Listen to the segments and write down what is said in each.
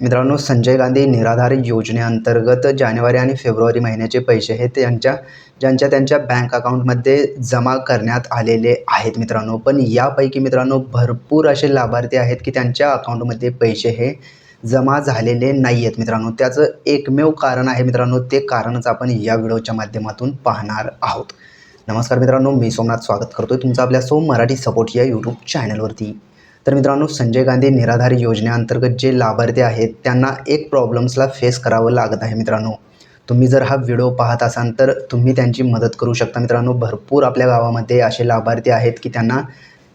मित्रांनो संजय गांधी निराधार योजनेअंतर्गत जानेवारी आणि फेब्रुवारी महिन्याचे पैसे हे त्यांच्या ज्यांच्या त्यांच्या बँक अकाउंटमध्ये जमा करण्यात आलेले आहेत मित्रांनो. पण यापैकी मित्रांनो भरपूर असे लाभार्थी आहेत की त्यांच्या अकाउंटमध्ये पैसे हे जमा झालेले नाही आहेत मित्रांनो. त्याचं एकमेव कारण आहे मित्रांनो ते कारणच आपण या व्हिडिओच्या माध्यमातून पाहणार आहोत. नमस्कार मित्रांनो मी सोमनाथ स्वागत करतोय तुमचं आपल्या सोम मराठी सपोर्ट या यूट्यूब चॅनलवरती तर मित्रांनो संजय गांधी निराधार योजनेअंतर्गत जे लाभार्थी आहेत त्यांना एक प्रॉब्लेम्सला फेस करावं लागत आहे मित्रांनो. तुम्ही जर हा व्हिडिओ पाहत असाल तर तुम्ही त्यांची मदत करू शकता मित्रांनो. भरपूर आपल्या गावामध्ये असे लाभार्थी आहेत की त्यांना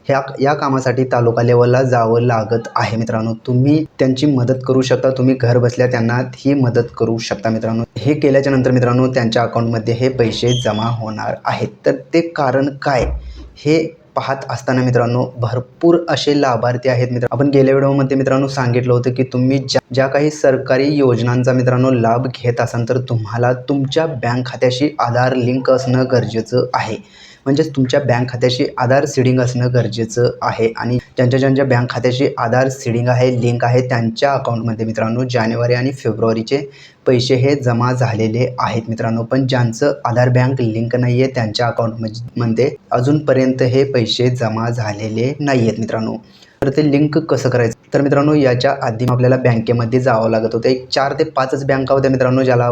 ह्या या कामासाठी तालुका लेवलला जावं लागत आहे मित्रांनो. तुम्ही त्यांची मदत करू शकता तुम्ही घर बसल्या त्यांना ही मदत करू शकता मित्रांनो. हे केल्याच्यानंतर मित्रांनो त्यांच्या अकाउंटमध्ये हे पैसे जमा होणार आहेत. तर ते कारण काय? हे पाहत असताना मित्रांनो भरपूर असे लाभार्थी आहेत मित्र आपण गेल्या व्हिडिओमध्ये मित्रांनो सांगितलं होतं की तुम्ही ज्या ज्या काही सरकारी योजनांचा मित्रांनो लाभ घेत असाल तर तुम्हाला तुमच्या बँक खात्याशी आधार लिंक असणं गरजेचं आहे. म्हणजेच तुमच्या बँक खात्याशी आधार सीडिंग असणं गरजेचं आहे आणि ज्यांच्या ज्यांच्या बँक खात्याशी आधार सीडिंग आहे लिंक आहे त्यांच्या अकाउंटमध्ये मित्रांनो जानेवारी आणि फेब्रुवारीचे पैसे हे जमा झालेले आहेत मित्रांनो. पण ज्यांचं आधार बँक लिंक नाही आहे त्यांच्या अकाउंटमध्ये अजूनपर्यंत हे पैसे जमा झालेले नाही आहेत मित्रांनो. तर ते लिंक कसं करायचं? तर मित्रांनो याच्या आधी आपल्याला बँकेमध्ये जावं लागत होतं. एक चार ते पाचच बँका होत्या मित्रांनो ज्याला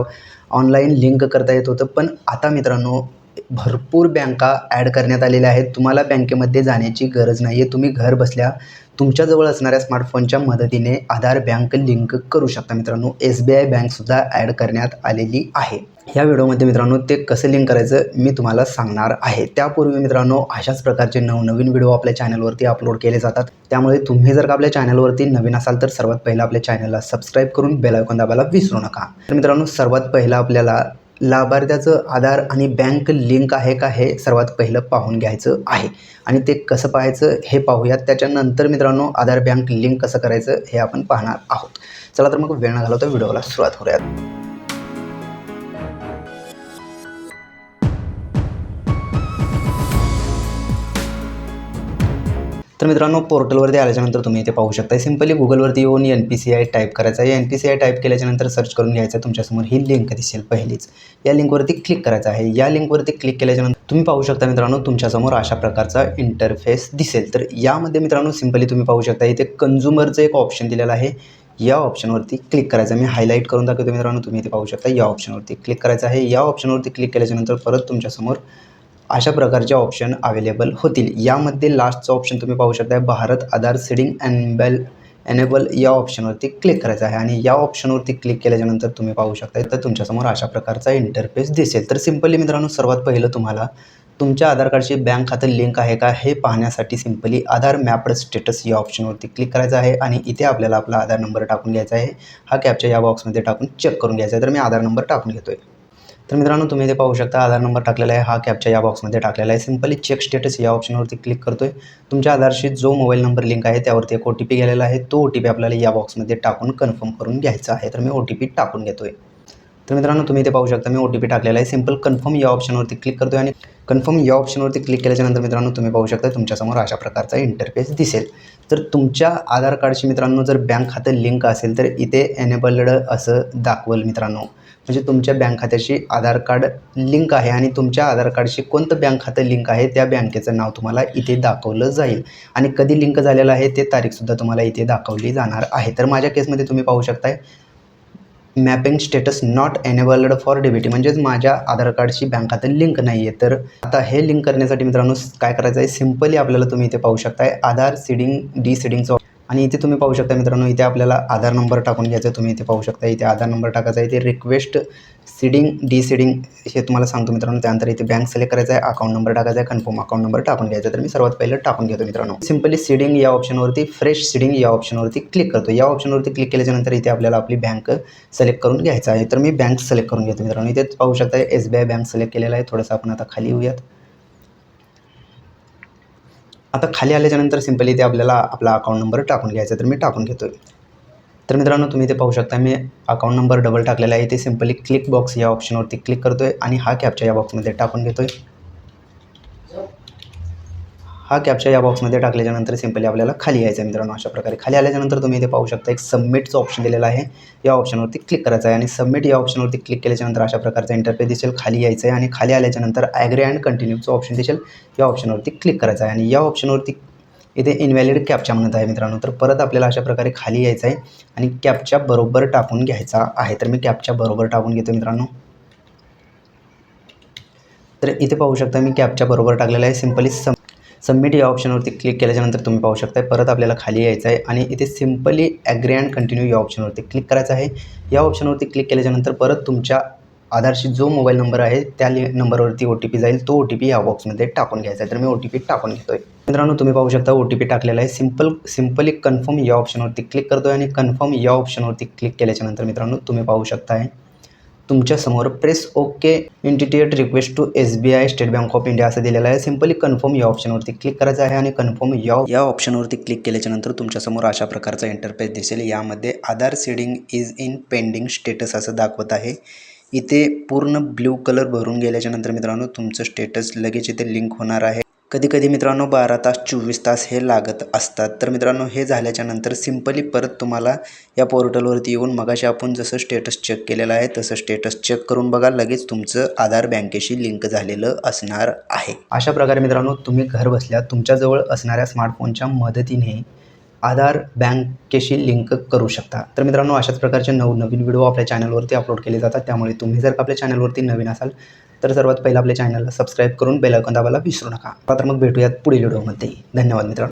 ऑनलाईन लिंक करता येत होतं. पण आता मित्रांनो भरपूर बँका ॲड करण्यात आलेल्या आहेत. तुम्हाला बँकेमध्ये जाण्याची गरज नाही आहे तुम्ही घर बसल्या तुमच्याजवळ असणाऱ्या स्मार्टफोनच्या मदतीने आधार बँक लिंक करू शकता मित्रांनो. एस बी आय बँकसुद्धा ॲड करण्यात आलेली आहे. ह्या व्हिडिओमध्ये मित्रांनो ते कसं लिंक करायचं मी तुम्हाला सांगणार आहे. त्यापूर्वी मित्रांनो अशाच प्रकारचे नवनवीन व्हिडिओ आपल्या चॅनलवरती अपलोड केले जातात. त्यामुळे तुम्ही जर का आपल्या चॅनलवरती नवीन असाल तर सर्वात पहिलं आपल्या चॅनलला सबस्क्राईब करून बेल आयकॉन दाबायला विसरू नका. तर मित्रांनो सर्वात पहिलं आपल्याला लाभार्थ्याचं आधार आणि बँक लिंक आहे का हे सर्वात पहिलं पाहून घ्यायचं आहे. आणि ते कसं पाहायचं हे पाहूयात. त्याच्यानंतर मित्रांनो आधार बँक लिंक कसं करायचं हे आपण पाहणार आहोत. चला तर मग वेळ न घालवता व्हिडिओला सुरुवात करूयात. तर मित्रांनो पोर्टलवरती आल्याच्यानंतर तुम्ही इथे पाहू शकता सिंपली गुगलवरती येऊन N P C I type करायचं आहे. N P C I type केल्याच्यानंतर सर्च करून घ्यायचं तुमच्यासमोर ही लिंक दिसेल पहिलीच. या लिंकवरती क्लिक करायचं आहे. या लिंकवरती क्लिक केल्याच्यानंतर तुम्ही पाहू शकता मित्रांनो तुमच्यासमोर अशा प्रकारचा इंटरफेस दिसेल. तर यामध्ये मित्रांनो सिम्पली तुम्ही पाहू शकता इथे कन्झ्युमरचं एक ऑप्शन दिलेलं आहे. या ऑप्शनवरती क्लिक करायचं मी हायलाईट करून दाखवतो मित्रांनो तुम्ही इथे पाहू शकता. या ऑप्शनवरती क्लिक करायचं आहे. या ऑप्शनवरती क्लिक केल्याच्यानंतर परत तुमच्यासमोर अशा प्रकारचे ऑप्शन अवेलेबल होतील. यामध्ये लास्टचं ऑप्शन तुम्ही पाहू शकता Bharat Aadhaar seeding enable enable या ऑप्शनवरती क्लिक करायचं आहे. आणि या ऑप्शनवरती क्लिक केल्याच्यानंतर तुम्ही पाहू शकता तर तुमच्यासमोर अशा प्रकारचा इंटरफेस दिसेल. तर सिम्पली मित्रांनो सर्वात पहिलं तुम्हाला तुमच्या आधार कार्डची बँक खातं लिंक आहे का हे पाहण्यासाठी सिम्पली आधार मॅपड स्टेटस या ऑप्शनवरती क्लिक करायचं आहे. आणि इथे आपल्याला आपला आधार नंबर टाकून घ्यायचा आहे. हा कॅपच्या या बॉक्समध्ये टाकून चेक करून घ्यायचा आहे. तर मी आधार नंबर टाकून घेतो आहे तर मित्रांनो तुम्ही इथे पाहू शकता आधार नंबर टाकलेला आहे. हा कॅपच्या या बॉक्समध्ये टाकलेला आहे. सिम्पली चेक स्टेटस या ऑप्शनवरती क्लिक करतो आहे तुमच्या आधारशी जो मोबाईल नंबर लिंक आहे त्यावरती एक ओ टी पी गेलेला आहे. तो ओ टी पी आपल्याला या बॉक्समध्ये टाकून कन्फर्म करून घ्यायचा आहे. तर मी ओ टी पी टाकून घेतो आहे तर मित्रांनो तुम्ही इथे पाहू शकता मी ओ टी पी टाकलेला आहे. सिंपल कन्फर्म या ऑप्शनवरती क्लिक करतो आणि कन्फर्म या ऑप्शनवरती क्लिक केल्याच्यानंतर मित्रांनो तुम्ही पाहू शकता तुमच्यासमोर अशा प्रकारचा इंटरफेस दिसेल. तर तुमच्या आधार कार्डशी मित्रांनो जर बँक खातं लिंक असेल तर इथे एनेबल्ड असं दाखवल मित्रांनो. म्हणजे तुमच्या बँक खात्याशी आधार कार्ड लिंक आहे आणि तुमच्या आधार कार्डशी कोणतं बँक खातं लिंक आहे त्या बँकेचं नाव तुम्हाला इथे दाखवलं जाईल. आणि कधी लिंक झालेलं आहे ते तारीखसुद्धा तुम्हाला इथे दाखवली जाणार आहे. तर माझ्या केसमध्ये तुम्ही पाहू शकताय mapping status not enabled for DBT म्हणजेच माझ्या आधार कार्डशी बँक खात्यात लिंक नाही आहे तर आता हे लिंक करण्यासाठी मित्रांनो काय करायचं आहे सिम्पली आपल्याला तुम्ही इथे पाहू शकताय. आधार सीडिंग डी सीडिंगचं आणि इथे तुम्ही पाहू शकता मित्रांनो इथे आपल्याला आधार नंबर टाकून घ्यायचा तुम्ही इथे पाहू शकता इथे आधार नंबर टाकायचा आहे. इथे रिक्वेस्ट सीडिंग डी सीडिंग हे तुम्हाला सांगतो मित्रांनो. त्यानंतर इथे बँक सिलेक्ट करायचा आहे अकाउंट नंबर टाकायचा आहे कन्फर्म अकाउंट नंबर टाकून घ्यायचा तर मी सर्वात पहिलं टाकून घेतो मित्रांनो. सिम्पली सीडिंग या ऑप्शनवरती फ्रेश सीडिंग या ऑप्शनवरती क्लिक करतो. या ऑप्शनवरती क्लिक केल्याच्यानंतर इथे आपल्याला आपली बँक सिलेक्ट करून घ्यायचं आहे. तर मी बँक सिलेक्ट करून घेतो मित्रांनो. इथे पाहू शकता S B I bank select केलेला आहे. थोडंसं आपण आता खाली येऊयात. आता खाली आल्याच्यानंतर सिम्पली ते आपल्याला आपला अकाउंट नंबर टाकून घ्यायचा तर मी टाकून घेतो आहे तर मित्रांनो तुम्ही ते पाहू शकता मी अकाउंट नंबर डबल टाकलेला आहे. ते सिम्पली क्लिक बॉक्स या ऑप्शनवरती क्लिक करतो आहे आणि हा कॅपच्या या बॉक्समध्ये टाकून घेतो आहे हा कॅप्चा या बॉक्समध्ये टाकल्याच्यानंतर सिम्पली आपल्याला खाली यायचं आहे मित्रांनो अशा प्रकारे. खाली आल्याच्यानंतर तुम्ही इथे पाहू शकता एक सबमिटचं ऑप्शन दिलेलं आहे. या ऑप्शनवरती क्लिक करायचं आहे आणि सबमिट या ऑप्शनवरती क्लिक केल्याच्यानंतर अशा प्रकारचा इंटरफेस दिसेल खाली यायचं आहे आणि खाली आल्याच्यानंतर ॲग्री अँड कंटिन्यूचं ऑप्शन दिसेल. या ऑप्शनवरती क्लिक करायचं आहे आणि या ऑप्शनवरती इथे इनव्हॅलिड कॅपचा म्हणत आहे मित्रांनो. तर परत आपल्याला अशा प्रकारे खाली यायचं आहे आणि कॅपच्या बरोबर टाकून घ्यायचा आहे. तर मी कॅपच्या बरोबर टाकून घेतो मित्रांनो. तर इथे पाहू शकता मी कॅपच्या बरोबर टाकलेलं आहे. सिम्पली सम सबमिट या ऑप्शनवरती क्लिक केल्याच्यानंतर तुम्ही पाहू शकता परत आपल्याला खाली यायचं आहे आणि इथे सिम्पली ॲग्री अँड कंटिन्यू या ऑप्शनवरती क्लिक करायचं आहे. या ऑप्शनवरती क्लिक केल्याच्यानंतर परत तुमच्या आधारशी जो मोबाईल नंबर आहे त्या लि नंबरवरती ओ टी पी जाईल. तो ओ टी पी या बॉक्समध्ये टाकून घ्यायचा आहे. तर मी ओ टी पी टाकून घेतो आहे मित्रांनो तुम्ही पाहू शकता ओ टी पी टाकलेला आहे. सिंपल सिम्पली कन्फर्म या ऑप्शनवरती क्लिक करतो आहे आणि कन्फर्म या ऑप्शनवरती क्लिक केल्याच्यानंतर मित्रांनो तुम्ही पाहू शकता आहे तुमच्यासमोर press okay initiate request to S B I State Bank of India असं दिलेलं आहे. सिम्पली कन्फर्म या ऑप्शनवरती क्लिक करायचं आहे आणि कन्फर्म या या ऑप्शनवरती क्लिक केल्याच्यानंतर तुमच्यासमोर अशा प्रकारचा इंटरफेस दिसेल. यामध्ये Aadhaar seeding is in pending status असं दाखवत आहे. इथे पूर्ण ब्ल्यू कलर भरून गेल्याच्यानंतर मित्रांनो तुमचं स्टेटस लगेच इथे लिंक होणार आहे. कधी कधी मित्रांनो बारा तास चोवीस तास हे लागत असतात. तर मित्रांनो हे झाल्याच्यानंतर सिम्पली परत तुम्हाला या पोर्टलवरती येऊन मगाशी आपण जसं स्टेटस चेक केलेलं आहे तसं स्टेटस चेक करून बघा लगेच तुमचं आधार बँकेशी लिंक झालेलं असणार आहे. अशा प्रकारे मित्रांनो तुम्ही घर बसल्या तुमच्याजवळ असणाऱ्या स्मार्टफोनच्या मदतीने आधार बँकेशी लिंक करू शकता. तर मित्रांनो अशाच प्रकारचे नवनवीन व्हिडिओ आपल्या चॅनलवरती अपलोड केले जातात. त्यामुळे तुम्ही जर का आपल्या चॅनलवरती नवीन असाल तर सर्वात पहिलं आपल्या चॅनलला सबस्क्राईब करून बेल आयकॉन दाबायला विसरू नका. आता तर मग भेटूयात पुढील व्हिडिओमध्ये धन्यवाद मित्रांनो.